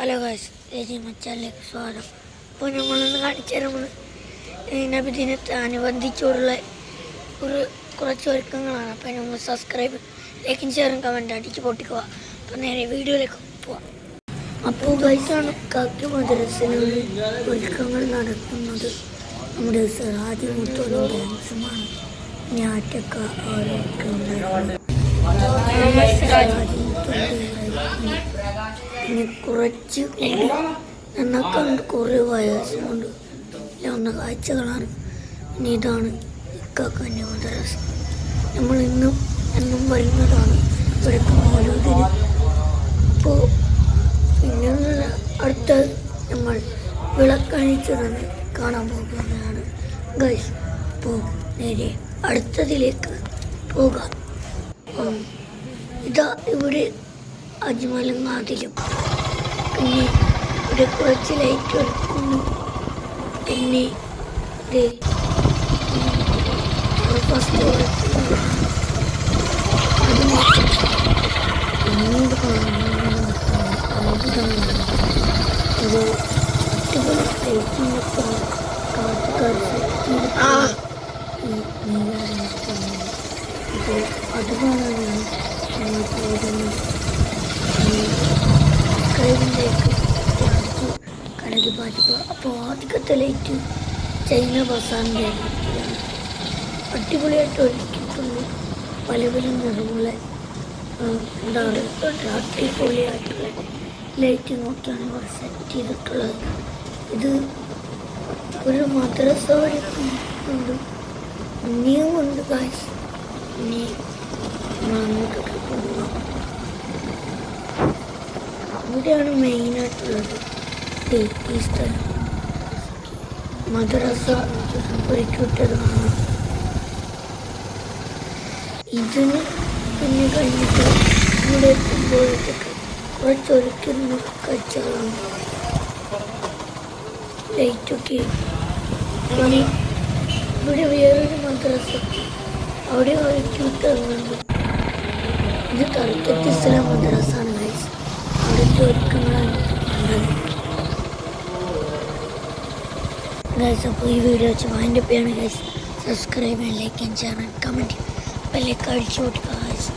Hello guys രജി മച്ചാലേക്ക് സ്വാഗതം അപ്പോൾ ഞങ്ങളൊന്ന് കാണിച്ചു തരുന്നത് നബിദിനത്തെ അനുബന്ധിച്ചുള്ള ഒരു കുറച്ച് ഒരുക്കങ്ങളാണ്. അപ്പോൾ നമ്മൾ സബ്സ്ക്രൈബ് ലൈക്കും ഷെയറും കമന്റ് അടിച്ച് പൊട്ടിക്കുക അപ്പോൾ നേരെ വീഡിയോയിലേക്ക് പോവാം. അപ്പോൾ ഗൈസാണ് കാക്കി മദ്രസിലുള്ള ഒരുക്കങ്ങൾ നടത്തുന്നത് നമ്മുടെ സിറാജി മുത്തോലും ഡാൻസുമാണ് ഞാറ്റക്ക അവരൊക്കെ പിന്നെ കുറച്ച് കൂടി. എന്നൊക്കെ കുറേ വയസ്സുകൊണ്ട് വന്ന കാഴ്ചകളാണ്. പിന്നെ ഇതാണ് ഇക്കാക്കന്റെ നമ്മൾ ഇന്നും എന്നും വരുന്നതാണ്. ഇവിടേക്ക് ഓരോതിന് അപ്പോൾ പിന്നെ അടുത്ത നമ്മൾ വിളക്കഴിച്ച് തന്നെ കാണാൻ പോകുന്നതാണ്. ഗൈസ് അപ്പോൾ നേരെ അടുത്തതിലേക്ക് പോകാം. ഇതാ ഇവിടെ അജ്മലും അജ്മലങ്ങാതിലും പിന്നെ ഇവിടെ കുറച്ച് ലൈറ്റ് എടുക്കുന്നു പിന്നെ ഇത് ഫസ്റ്റ് അത് കാണുന്നത് അത്ഭുതമാണ് ഇത് ഞങ്ങൾ പോകുന്നത് കഴിവിലേക്ക് കടകി പാറ്റിക്കുക അപ്പോൾ ആദ്യത്തെ ലൈറ്റ് ചൈന ബസാറിന്റെ അടിപൊളിയായിട്ട് ഒരുക്കിയിട്ടുണ്ട് പല പല നിറങ്ങളെ എന്താണ് അടിപൊളിയായിട്ടുള്ള ലൈറ്റ് നോക്കിയാണ് ഇവിടെ സെറ്റ് ചെയ്തിട്ടുള്ളത് ഇത് ഒരു മദ്രസ ഉണ്ട് ഇനിയും ഉണ്ട് കാശ് ഇനി അങ്ങോട്ടൊക്കെ പോകാം ഇവിടെയാണ് മെയിനായിട്ടുള്ളത് ഈ സ്ഥലം മദ്രസ ഒരുക്കിവിട്ടതാണ് ഇതിന് പിന്നെ കഴിഞ്ഞിട്ട് ഇവിടെ എത്തുമ്പോഴത്തേക്ക് കുറച്ച് ഒരുക്കുന്ന കാഴ്ചകളാണ് ലൈറ്റൊക്കെ ഇവിടെ വേറൊരു മദ്രസ അവിടെ ഇത് തളിക്കത്ത് ഇസ്ലാം മദ്രാസാണ് ഗൈസ് അവിടുത്തെ ഒരുക്കങ്ങളാണ് ഗൈസ് അപ്പോൾ ഈ വീഡിയോ വെച്ച് മൈൻഡ് അപ്പ് ചെയ്യണം ഗൈസ് സബ്സ്ക്രൈബ് ചെയ്യാൻ ലൈക്ക് ചെയ്യാൻ കമന്റ് ബെല്ലൊക്കെ അടിച്ചു കൊടുക്കുക ഗൈസ്